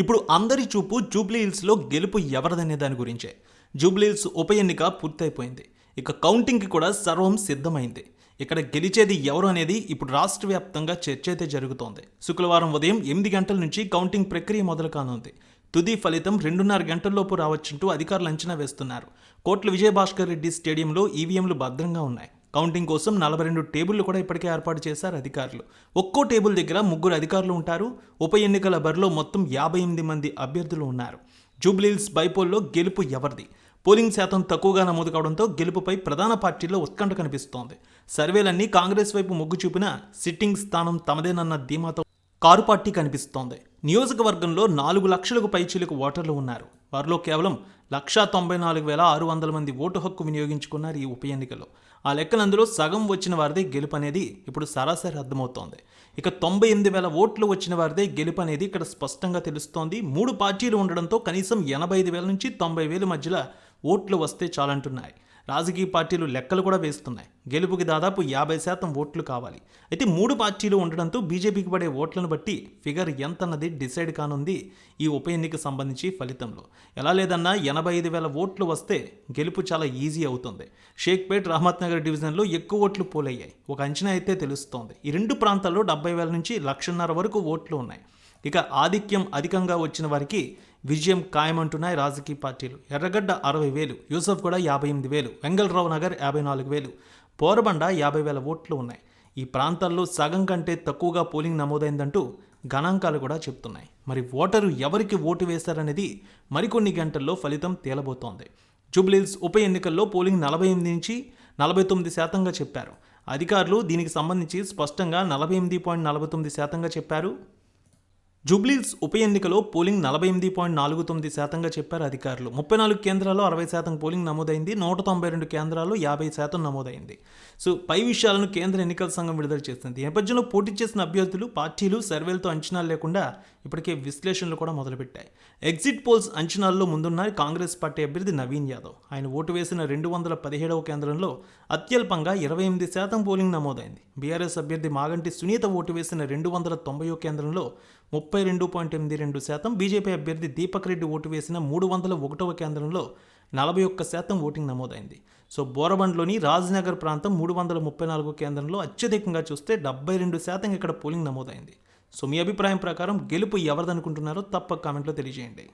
ఇప్పుడు అందరి చూపు జూబ్లీ హిల్స్లో గెలుపు ఎవరిదనే దాని గురించే. జూబ్లీ హిల్స్ ఉప ఎన్నిక పూర్తయిపోయింది. ఇక కౌంటింగ్కి కూడా సర్వం సిద్ధమైంది. ఇక్కడ గెలిచేది ఎవరు అనేది ఇప్పుడు రాష్ట్ర వ్యాప్తంగా చర్చ అయితే జరుగుతోంది. శుక్రవారం ఉదయం ఎనిమిది గంటల నుంచి కౌంటింగ్ ప్రక్రియ మొదలు కానుంది. తుది ఫలితం రెండున్నర గంటల్లోపు రావచ్చుంటూ అధికారులు అంచనా వేస్తున్నారు. కోట్ల విజయభాస్కర్ రెడ్డి స్టేడియంలో ఈవీఎంలు భద్రంగా ఉన్నాయి. కౌంటింగ్ కోసం నలభై రెండు టేబుళ్ళు కూడా ఇప్పటికే ఏర్పాటు చేశారు అధికారులు. ఒక్కో టేబుల్ దగ్గర ముగ్గురు అధికారులు ఉంటారు. ఉప ఎన్నికల బరిలో మొత్తం యాభై ఎనిమిది మంది అభ్యర్థులు ఉన్నారు. జూబ్లీహిల్స్ బైపోల్లో గెలుపు ఎవరిది? పోలింగ్ శాతం తక్కువగా నమోదు కావడంతో గెలుపుపై ప్రధాన పార్టీల్లో ఉత్కంఠ కనిపిస్తోంది. సర్వేలన్నీ కాంగ్రెస్ వైపు మొగ్గు చూపిన సిట్టింగ్ స్థానం తమదేనన్న ధీమాతో కారు పార్టీ కనిపిస్తోంది. నియోజకవర్గంలో నాలుగు లక్షలకు పైచీలకు ఓటర్లు ఉన్నారు. వారిలో కేవలం లక్షా తొంభై నాలుగు వేల ఆరు వందల మంది ఓటు హక్కు వినియోగించుకున్నారు ఈ ఉప ఎన్నికలో. ఆ లెక్కలందులో సగం వచ్చిన వారిదే గెలుపు అనేది ఇప్పుడు సరాసరి అర్థమవుతోంది. ఇక తొంభై ఎనిమిది వేల ఓట్లు వచ్చిన వారిదే గెలుపు అనేది ఇక్కడ స్పష్టంగా తెలుస్తోంది. మూడు పార్టీలు ఉండడంతో కనీసం ఎనభై ఐదు వేల నుంచి తొంభై వేల మధ్యలో ఓట్లు వస్తే చాలంటున్నాయి. రాజకీయ పార్టీలు లెక్కలు కూడా వేస్తున్నాయి. గెలుపుకి దాదాపు యాభై శాతం ఓట్లు కావాలి. అయితే మూడు పార్టీలు ఉండడంతో బీజేపీకి పడే ఓట్లను బట్టి ఫిగర్ ఎంతన్నది డిసైడ్ కానుంది ఈ ఉప ఎన్నిక సంబంధించి ఫలితంలో. ఎలా లేదన్నా ఎనభై ఐదు వేల ఓట్లు వస్తే గెలుపు చాలా ఈజీ అవుతుంది. షేక్పేట్ రహమత్ నగర్ డివిజన్లో ఎక్కువ ఓట్లు పోలయ్యాయి. ఒక అంచనా అయితే తెలుస్తోంది. ఈ రెండు ప్రాంతాల్లో డెబ్బై వేల నుంచి లక్షన్నర వరకు ఓట్లు ఉన్నాయి. ఇక ఆధిక్యం అధికంగా వచ్చిన వారికి విజయం ఖాయమంటున్నాయి రాజకీయ పార్టీలు. ఎర్రగడ్డ అరవై వేలు యూసఫ్ కూడా యాభై ఎనిమిది వేలు వెంగళరావు నగర్ యాభై నాలుగు వేలు పోరబండ యాభై వేల ఓట్లు ఉన్నాయి. ఈ ప్రాంతాల్లో సగం కంటే తక్కువగా పోలింగ్ నమోదైందంటూ గణాంకాలు కూడా చెప్తున్నాయి. మరి ఓటరు ఎవరికి ఓటు వేశారనేది మరికొన్ని గంటల్లో ఫలితం తేలబోతోంది. జూబ్లీహిల్స్ ఉప ఎన్నికల్లో పోలింగ్ నలభై ఎనిమిది నుంచి నలభై తొమ్మిది శాతంగా చెప్పారు. అధికారులు దీనికి సంబంధించి స్పష్టంగా నలభై ఎనిమిది పాయింట్ నలభై తొమ్మిది శాతంగా చెప్పారు. జూబ్లీస్ ఉప ఎన్నికలో పోలింగ్ నలభై ఎనిమిది పాయింట్ నాలుగు తొమ్మిది శాతంగా చెప్పారు అధికారులు. ముప్పై నాలుగు కేంద్రాల్లో అరవై శాతం పోలింగ్ నమోదైంది. నూట తొంభై రెండు కేంద్రాల్లో యాభై శాతం నమోదైంది. సో పై విషయాలను కేంద్ర ఎన్నికల సంఘం విడుదల చేస్తుంది ఈ నేపథ్యంలో పోటీ చేసిన అభ్యర్థులు పార్టీలు సర్వేలతో అంచనాలు లేకుండా ఇప్పటికే విశ్లేషణలు కూడా మొదలుపెట్టాయి. ఎగ్జిట్ పోల్స్ అంచనాల్లో ముందున్న కాంగ్రెస్ పార్టీ అభ్యర్థి నవీన్ యాదవ్. ఆయన ఓటు వేసిన రెండు వందల పదిహేడవ కేంద్రంలో అత్యల్పంగా ఇరవై ఎనిమిది శాతం పోలింగ్ నమోదైంది. బీఆర్ఎస్ అభ్యర్థి మాగంటి సునీత ఓటు వేసిన రెండు వందల తొంభై కేంద్రంలో ముప్పై రెండు పాయింట్ ఎనిమిది రెండు శాతం. బీజేపీ అభ్యర్థి దీపక్ రెడ్డి ఓటు వేసిన మూడు వందల ఒకటవ కేంద్రంలో నలభై ఒక్క శాతం ఓటింగ్ నమోదైంది. సో బోరబండ్లోని రాజ్నగర్ ప్రాంతం మూడు వందల ముప్పై నాలుగు కేంద్రంలో అత్యధికంగా చూస్తే డెబ్బై రెండు శాతం ఇక్కడ పోలింగ్ నమోదైంది. సో మీ అభిప్రాయం ప్రకారం గెలుపు ఎవరిదనుకుంటున్నారో తప్పక కామెంట్లో తెలియజేయండి.